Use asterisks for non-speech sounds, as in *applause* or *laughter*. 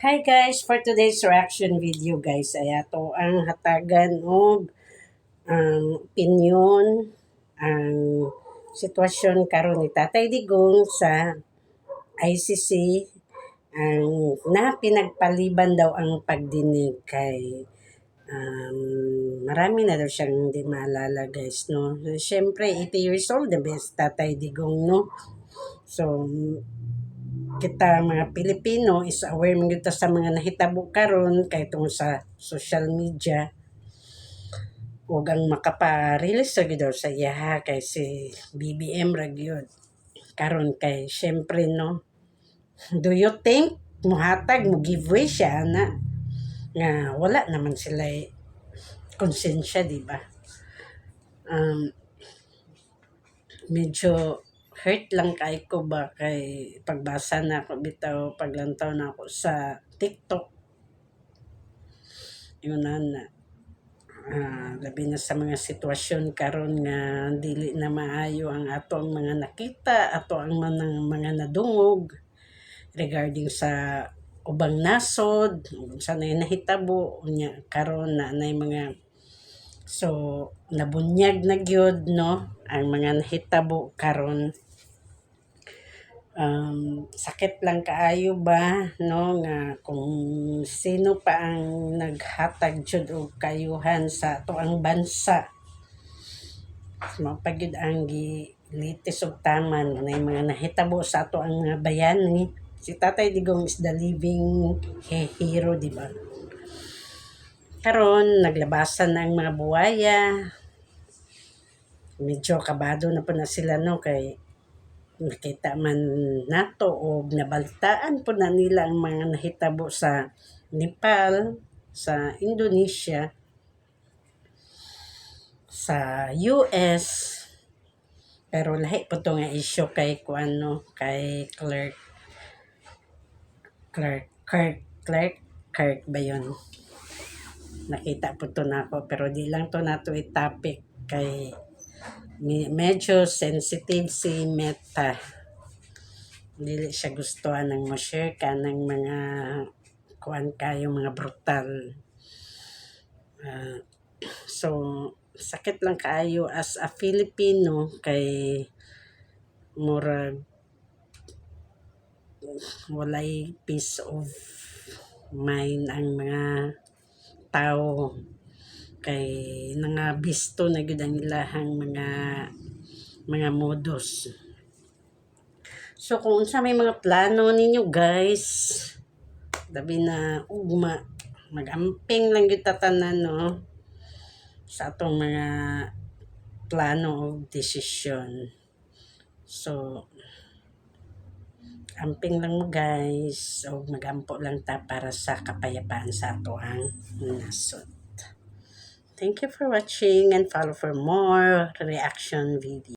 Hi guys, for today's reaction video guys, ay ato ang hatagan og ang opinion ang sitwasyon karon ni Tatay Digong sa ICC ang na pinagpaliban daw ang pagdinig kay um, marami na daw siyang hindi maalala guys no. Siyempre 80 years old the best Tatay Digong no. So kita mga Pilipino is aware man gyud ta sa mga nahitabo karon kay tungod sa social media ug ang makapa-release sa daw sa iya kay si BBM ra gyud. Karon kay syempre no *laughs* do you think muhatag mo giveaway siya na nga wala naman sila konsensya di ba? Um, medyo hurt lang kay ko ba kay pagbasa na ako bitaw paglantaw na ako sa TikTok. Yun na na. Uh, labi na sa mga sitwasyon karon nga dili na maayo ang ato ang mga nakita ato ang mga, mga nadungog regarding sa ubang nasod sa nay nahitabo nya karon na nay mga so nabunyag na gyud no ang mga nahitabo karon um, sakit lang kaayo ba no? Nga kung sino pa ang naghatag jud og kayuhan sa to ang bansa mapagid ang gilitis og taman na mga nahitabo sa ato ang mga bayani si Tatay Digong is the living hero di ba? Karon naglabasan na ang mga buwaya. Medyo kabado na po na sila no? Kay nakita man nato o nabaltaan po na nila ang mga nahitabo sa Nepal, sa Indonesia, sa US, pero lahi po to nga issue kay kuano kay Clerk Clerk Kirk Clerk Kirk ba yun? Nakita po to na ako pero di lang to nato i-topic kay medyo sensitive si Meta. Dili siya gustuhan ng mo-share ka ng mga kuan kayo mga brutal. Uh, so sakit lang kaayo as a Filipino kay murag walay peace of mind ang mga tao kay nangabisto na gud ang ilahang mga mga modus. So kung sa may mga plano ninyo guys, dabi na ugma magamping lang gyud tatanan no sa atong mga plano o desisyon. So amping lang mo guys o magampo lang ta para sa kapayapaan sa ato ang nasod. Thank you for watching and follow for more reaction video.